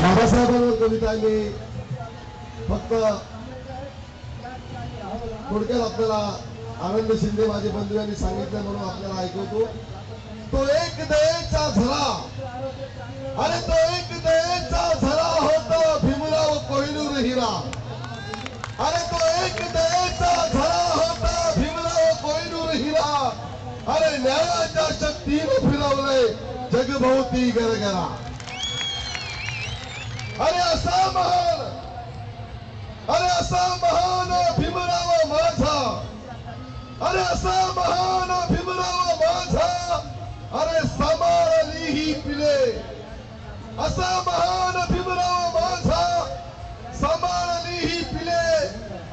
बाबासाहेबांवर कविता मी फक्त थोडक्यात आपल्याला आनंद शिंदे माझे बंधू यांनी सांगितलं म्हणून आपल्याला ऐकवतो. तो एक दयेचा झरा. अरे तो एक दयेचा झरा होता भीमराव कोहिनूर हिरा. अरे तो एक दयेचा झरा होता भीमराव कोहिनूर हिरा. अरे न्यायाच्या शक्तीनं फिरवलंय जगभोवती गरगरा. अरे असा महान अरे असा महान भीमराव माझा अरे असा महान भीमराव माझा अरे सांभाळली पिले असा महान भीमराव माझा सांभाळली पिले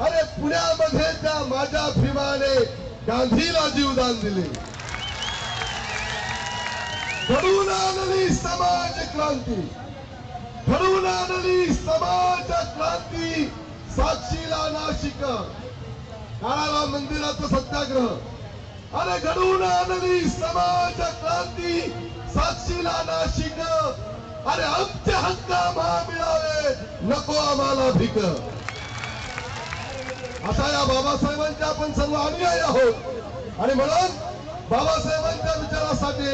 अरे पुण्यामध्ये त्या माझ्या भीमाने गांधीला जीवदान दिले. घडून आणली समाज क्रांती. घडवून आणली समाज क्रांती साक्षीला नाशिक. काळाला मंदिराचं सत्याग्रह. अरे घडवून आणली समाज क्रांती साक्षीला नाशिक. अरे आमचे हक्क आम्हा मिळावे नको आम्हाला भिक. असा या बाबासाहेबांच्या आपण सर्व अनुयायी आहोत. आणि म्हणून बाबासाहेबांच्या विचारासाठी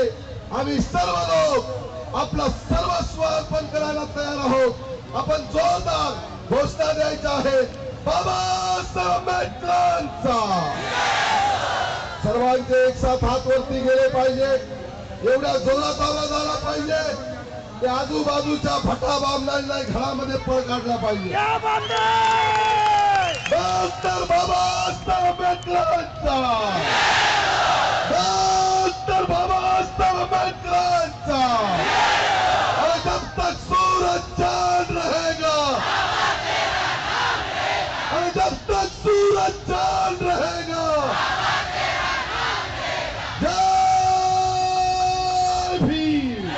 आम्ही सर्व लोक आपला सर्वस्व अर्पण करायला तयार आहोत. आपण जोरदार घोषणा द्यायच्या आहे बाबासाहेब आंबेडकरांचा सर्वांचे एक साथ हात वरती गेले पाहिजे. एवढ्या जोरात आवाज आला पाहिजे. ते आजूबाजूच्या फटा बामणांना घरामध्ये पळ काढला पाहिजे. डॉक्टर बाबासाहेब आंबेडकरांचा सूरज चांद रहेगा जय भीम